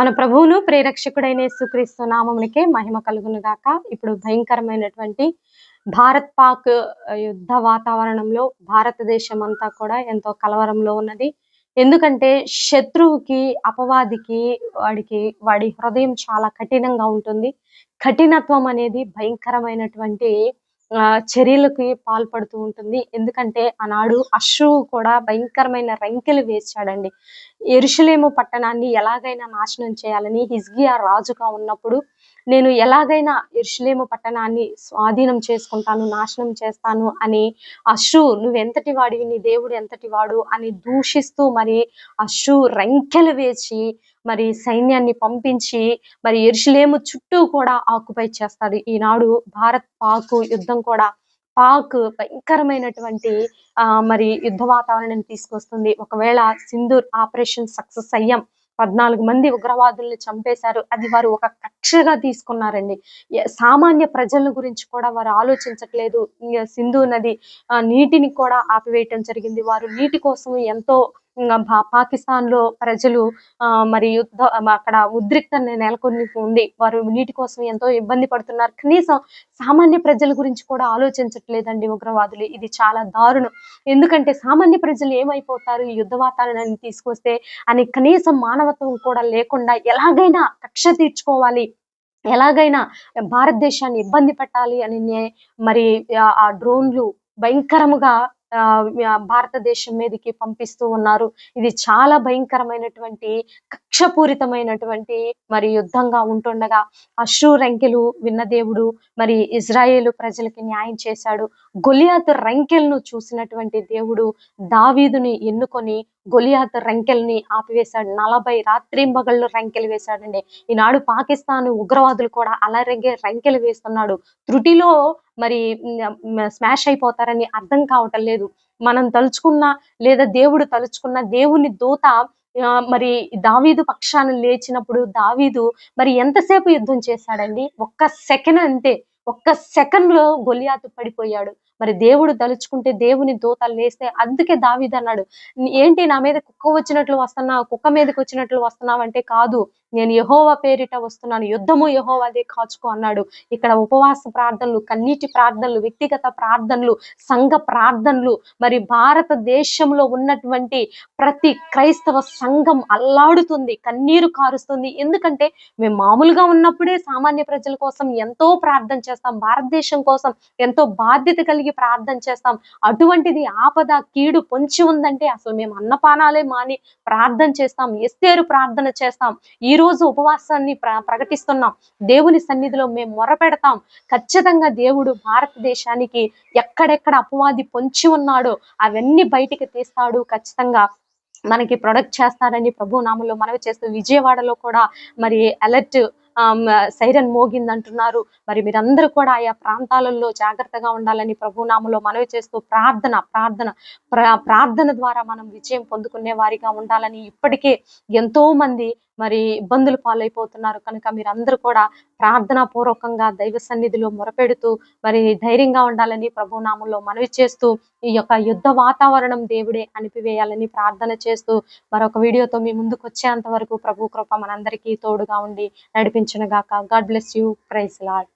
మన ప్రభువును ప్రేరక్షకుడైన యేసుక్రీస్తు నామమునికే మహిమ కలుగును గాక ఇప్పుడు భయంకరమైనటువంటి భారత్ పాక్ యుద్ధ వాతావరణంలో భారతదేశం అంతా కూడా ఎంతో కలవరంలో ఉన్నది. ఎందుకంటే శత్రువుకి అపవాదికి వాడికి వాడి హృదయం చాలా కఠినంగా ఉంటుంది. కఠినత్వం అనేది భయంకరమైనటువంటి చర్యలకి పాల్పడుతూ ఉంటుంది. ఎందుకంటే ఆనాడు అశ్రువు కూడా భయంకరమైన రంకెలు వేశాడండి. ఎరుషలేము పట్టణాన్ని ఎలాగైనా నాశనం చేయాలని హిజ్గియా రాజుగా ఉన్నప్పుడు నేను ఎలాగైనా ఎరుషలేము పట్టణాన్ని స్వాధీనం చేసుకుంటాను నాశనం చేస్తాను అని అశ్రు నువ్వెంతటి వాడివి? నీ దేవుడు ఎంతటి వాడు? అని దూషిస్తూ మరి అశ్రు రంకెలు వేసి మరి సైన్యాన్ని పంపించి మరి ఎరుషులేము చుట్టూ కూడా ఆకుపై చేస్తాడు. ఈనాడు భారత్ పాక్ యుద్ధం కూడా పాక్ భయంకరమైనటువంటి ఆ మరి యుద్ధ వాతావరణం తీసుకొస్తుంది. ఒకవేళ సింధూర్ ఆపరేషన్ సక్సెస్ అయ్యాం పద్నాలుగు మంది ఉగ్రవాదుల్ని చంపేశారు అది వారు ఒక కక్షగా తీసుకున్నారండి. సామాన్య ప్రజల గురించి కూడా వారు ఆలోచించట్లేదు. సింధు నది నీటిని కూడా ఆపివేయటం జరిగింది. వారు నీటి కోసం ఎంతో పాకిస్తాన్లో పాకిస్తాన్లో ప్రజలు మరి యుద్ధ అక్కడ ఉద్రిక్త నెలకొని ఉంది. వారు నీటి కోసం ఎంతో ఇబ్బంది పడుతున్నారు. కనీసం సామాన్య ప్రజల గురించి కూడా ఆలోచించట్లేదండి ఉగ్రవాదులు. ఇది చాలా దారుణం. ఎందుకంటే సామాన్య ప్రజలు ఏమైపోతారు? ఈ యుద్ధ వాతావరణాన్ని తీసుకొస్తే అని కనీసం మానవత్వం కూడా లేకుండా ఎలాగైనా కక్ష తీర్చుకోవాలి. ఎలాగైనా భారతదేశాన్ని ఇబ్బంది పెట్టాలి అని నే- మరి ఆ- డ్రోన్లు భయంకరముగా భారతదేశం మీదకి పంపిస్తూ ఉన్నారు. ఇది చాలా భయంకరమైనటువంటి కక్షపూరితమైనటువంటి మరి యుద్ధంగా ఉంటుండగా అశ్రు రంకెలు విన్న దేవుడు మరి ఇజ్రాయేల్ ప్రజలకి న్యాయం చేశాడు. గొలియాతు రంకెలను చూసినటువంటి దేవుడు దావీదుని ఎన్నుకొని గొలియాత్ రంకెల్ని ఆపివేశాడు. నలభై రాత్రింబగళ్ళు రంకెలు వేశాడండి. ఈనాడు పాకిస్తాన్ ఉగ్రవాదులు కూడా అలాగే రంకెలు వేస్తున్నాడు. త్రుటిలో మరి స్మాష్ అయిపోతారని అర్థం కావటం లేదు. మనం తలుచుకున్న లేదా దేవుడు తలుచుకున్న దేవుని దూత మరి దావీదు పక్షాన లేచినప్పుడు దావీదు మరి ఎంతసేపు యుద్ధం చేశాడండి? ఒక్క సెకండ్ అంతే. ఒక్క సెకండ్లో గొలియాతు పడిపోయాడు. మరి దేవుడు తలుచుకుంటే దేవుని దూతలు లేస్తే అందుకే దావీదు అన్నాడు ఏంటి నా మీద కుక్క వచ్చినట్లు వస్తున్నావు? కుక్క మీదకి వచ్చినట్లు వస్తున్నావు అంటే కాదు. నేను యహోవా పేరిట వస్తున్నాను. యుద్ధము యహోవాదే కాచుకో అన్నాడు. ఇక్కడ ఉపవాస ప్రార్థనలు కన్నీటి ప్రార్థనలు వ్యక్తిగత ప్రార్థనలు సంఘ ప్రార్థనలు మరి భారతదేశంలో ఉన్నటువంటి ప్రతి క్రైస్తవ సంఘం అల్లాడుతుంది కన్నీరు కారుస్తుంది. ఎందుకంటే మేము మామూలుగా ఉన్నప్పుడే సామాన్య ప్రజల కోసం ఎంతో ప్రార్థన చేస్తాం భారతదేశం కోసం ఎంతో బాధ్యత కలిగి ప్రార్థన చేస్తాం. అటువంటిది ఆపద కీడు పొంచి ఉందంటే అసలు మేము అన్నపానాలే మాని ప్రార్థన చేస్తాం ఎస్తేరు ప్రార్థన చేస్తాం. ఈ రోజు ఉపవాసాన్ని ప్ర ప్రకటిస్తున్నాం. దేవుని సన్నిధిలో మేము మొరపెడతాం. ఖచ్చితంగా దేవుడు భారతదేశానికి ఎక్కడెక్కడ అపవాది పొంచి ఉన్నాడో అవన్నీ బయటికి తీస్తాడు. ఖచ్చితంగా మనకి ప్రొడక్ట్ చేస్తారని ప్రభు నామంలో మనవి చేస్తూ విజయవాడలో కూడా మరి అలర్ట్ సైరన్ మోగిందంటున్నారు. మరి మీరందరూ కూడా ఆయా ప్రాంతాలలో జాగ్రత్తగా ఉండాలని ప్రభునామంలో మనవి చేస్తూ ప్రార్థన ప్రార్థన ప్రార్థన ద్వారా మనం విజయం పొందుకునే వారిగా ఉండాలని ఇప్పటికే ఎంతో మంది మరి ఇబ్బందులు పాలైపోతున్నారు. కనుక మీరందరూ కూడా ప్రార్థనా పూర్వకంగా దైవ సన్నిధిలో మొరపెడుతూ మరి ధైర్యంగా ఉండాలని ప్రభునామంలో మనవి చేస్తూ ఈ యొక్క యుద్ధ వాతావరణం దేవుడే అనిపివేయాలని ప్రార్థన చేస్తూ మరొక వీడియోతో మీ ముందుకు వచ్చేంత వరకు ప్రభు కృప మనందరికీ తోడుగా ఉండి నడిపించిన గాక God bless you. Praise Lord